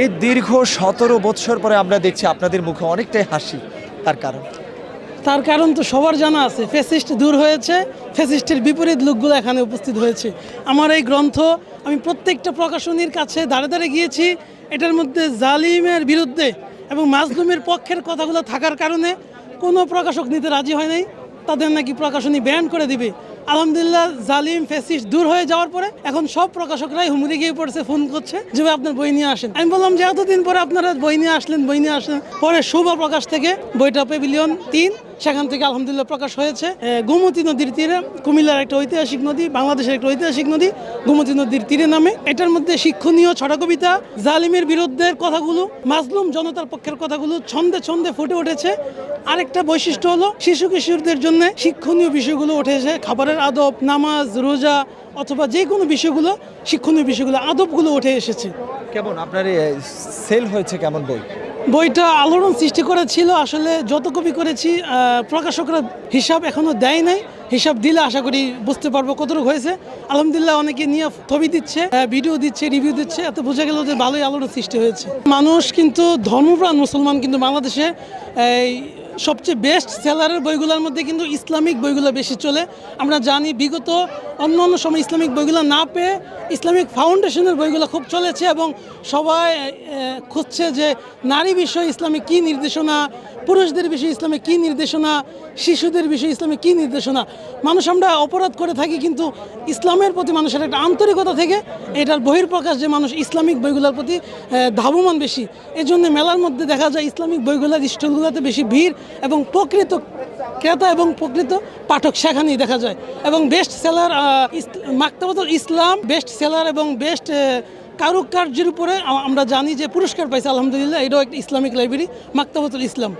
এই দীর্ঘ সতেরো বৎসর পরে আমরা দেখছি আপনাদের মুখে অনেকটাই হাসি। তার কারণ? তার কারণ তো সবার জানা আছে। ফেসিস্ট দূর হয়েছে ফেসিস্টের বিপরীত লোকগুলো এখানে উপস্থিত হয়েছে। আমার এই গ্রন্থ, আমি প্রত্যেকটা প্রকাশনীর কাছে দাঁড়ে দাঁড়ে গিয়েছি, এটার মধ্যে জালিমের বিরুদ্ধে এবং মাজলুমের পক্ষের কথাগুলো থাকার কারণে কোনো প্রকাশক নিতে রাজি হয় নাই। তাদের নাকি প্রকাশনী ব্যান করে দিবে। আলহামদুলিল্লাহ, জালিম ফেসিস্ট দূর হয়ে যাওয়ার পরে এখন সব প্রকাশকরাই হুমড়ি গিয়ে পড়ছে, ফোন করছে যে আপনার বই নিয়ে আসেন। আমি বললাম, যে, এতদিন পরে আপনারা বই নিয়ে আসলেন, বই নিয়ে আসলেন। পরে শুভ প্রকাশ থেকে বইটা পেভিলিয়ন তিন, সেখান থেকে আলহামদুলিল্লাহ প্রকাশ হয়েছে। গোমতী নদীর তীরে, কুমিল্লার একটা ঐতিহাসিক নদী, বাংলাদেশের একটা ঐতিহাসিক নদী, গোমতী নদীর তীরে নামে। এটার মধ্যে শিক্ষণীয় ছড়া কবিতা জালিমের বিরুদ্ধে কথাগুলো, মাজলুম জনতার পক্ষের কথাগুলো ছন্দে ছন্দে ফুটে উঠেছে। আরেকটা বৈশিষ্ট্য হলো শিশু কিশোরদের জন্য শিক্ষণীয় বিষয়গুলো উঠেছে, খাবারের আদব নামাজ রোজা অথবা যে কোনো বিষয়গুলো শিক্ষণীয় বিষয়গুলো আদবগুলো উঠে এসেছে। কেমন? আপনার সেল হয়েছে কেমন বই? বইটা আলোড়ন সৃষ্টি করেছিল। আসলে যত কপি করেছি প্রকাশকরা হিসাব এখনও দেয় নাই। হিসাব দিলে আশা করি বুঝতে পারব কতটুকু হয়েছে। আলহামদুলিল্লাহ অনেকে নিয়ে ছবি দিচ্ছে ভিডিও দিচ্ছে রিভিউ দিচ্ছে। এত বোঝা গেল যে ভালোই আলোড়ন সৃষ্টি হয়েছে। মানুষ কিন্তু ধর্মপ্রাণ মুসলমান কিন্তু বাংলাদেশে এই সবচেয়ে বেস্ট সেলারের বইগুলোর মধ্যে কিন্তু ইসলামিক বইগুলো বেশি চলে। আমরা জানি বিগত অন্য অন্য সময় ইসলামিক বইগুলো না পেয়ে ইসলামিক ফাউন্ডেশনের বইগুলো খুব চলেছে এবং সবাই খুঁজছে যে নারী বিষয়ে ইসলামে কী নির্দেশনা, পুরুষদের বিষয়ে ইসলামে কী নির্দেশনা, শিশুদের বিষয়ে ইসলামে কী নির্দেশনা। মানুষ আমরা অপরাধ করে থাকি কিন্তু ইসলামের প্রতি মানুষের একটা আন্তরিকতা থেকে এটার বহির্প্রকাশ যে মানুষ ইসলামিক বইগুলোর প্রতি ধাবমান বেশি। এই জন্য মেলার মধ্যে দেখা যায় ইসলামিক বইগুলোর স্টলগুলোতে বেশি ভিড় এবং প্রকৃত ক্রেতা এবং প্রকৃত পাঠক সেখানেই দেখা যায়। এবং best seller Maktabatul Islam best seller এবং বেস্ট কারুকার্যের উপরে আমরা জানি যে পুরস্কার পাইছে, আলহামদুলিল্লাহ, এটাও একটা ইসলামিক লাইব্রেরি মাক্তাবাতুল ইসলাম।